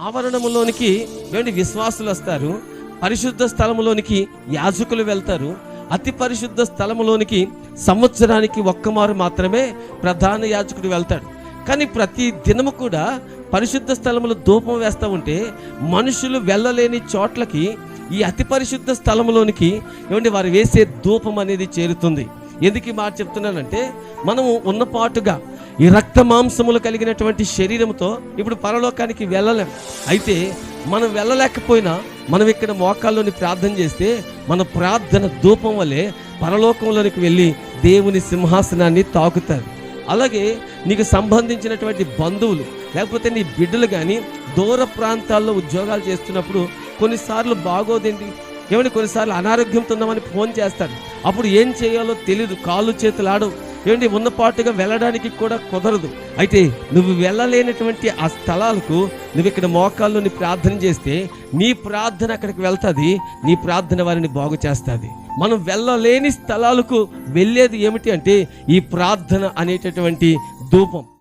ఆవరణములోనికి ఏమండి విశ్వాసులు వస్తారు. పరిశుద్ధ స్థలములోనికి యాజకులు వెళ్తారు. అతి పరిశుద్ధ స్థలములోనికి సంవత్సరానికి ఒక్కమారు మాత్రమే ప్రధాన యాజకుడు వెళ్తాడు. కానీ ప్రతి దినము కూడా పరిశుద్ధ స్థలములో ధూపం వేస్తూ ఉంటే మనుషులు వెళ్ళలేని చోట్లకి ఈ అతి పరిశుద్ధ స్థలములోనికి ఏమంటే వారు వేసే ధూపం అనేది చేరుతుంది. ఎందుకు మా మాట చెప్తున్నానంటే మనము ఉన్నపాటుగా ఈ రక్త మాంసములు కలిగినటువంటి శరీరంతో ఇప్పుడు పరలోకానికి వెళ్ళలేం. అయితే మనం వెళ్ళలేకపోయినా మనం ఇక్కడ మోకాల్లోని ప్రార్థన చేస్తే మన ప్రార్థన ధూపం వల్లే పరలోకంలోనికి వెళ్ళి దేవుని సింహాసనాన్ని తాకుతారు. అలాగే నీకు సంబంధించినటువంటి బంధువులు లేకపోతే నీ బిడ్డలు కానీ దూర ప్రాంతాల్లో ఉద్యోగాలు చేస్తున్నప్పుడు కొన్నిసార్లు బాగోదేంటి? ఏమని కొన్నిసార్లు అనారోగ్యంతో ఉన్నామని ఫోన్ చేస్తారు. అప్పుడు ఏం చేయాలో తెలియదు కాళ్ళు చేతులు ఆడవు ఏంటి ఉన్నపాటుగా వెళ్ళడానికి కూడా కుదరదు. అయితే నువ్వు వెళ్ళలేనటువంటి ఆ స్థలాలకు నువ్వు ఇక్కడ మోకాల్లో నీ ప్రార్థన చేస్తే నీ ప్రార్థన అక్కడికి వెళ్తుంది నీ ప్రార్థన వారిని బాగు చేస్తుంది. మనం వెళ్ళలేని స్థలాలకు వెళ్ళేది ఏమిటి అంటే ఈ ప్రార్థన అనేటటువంటి ధూపం.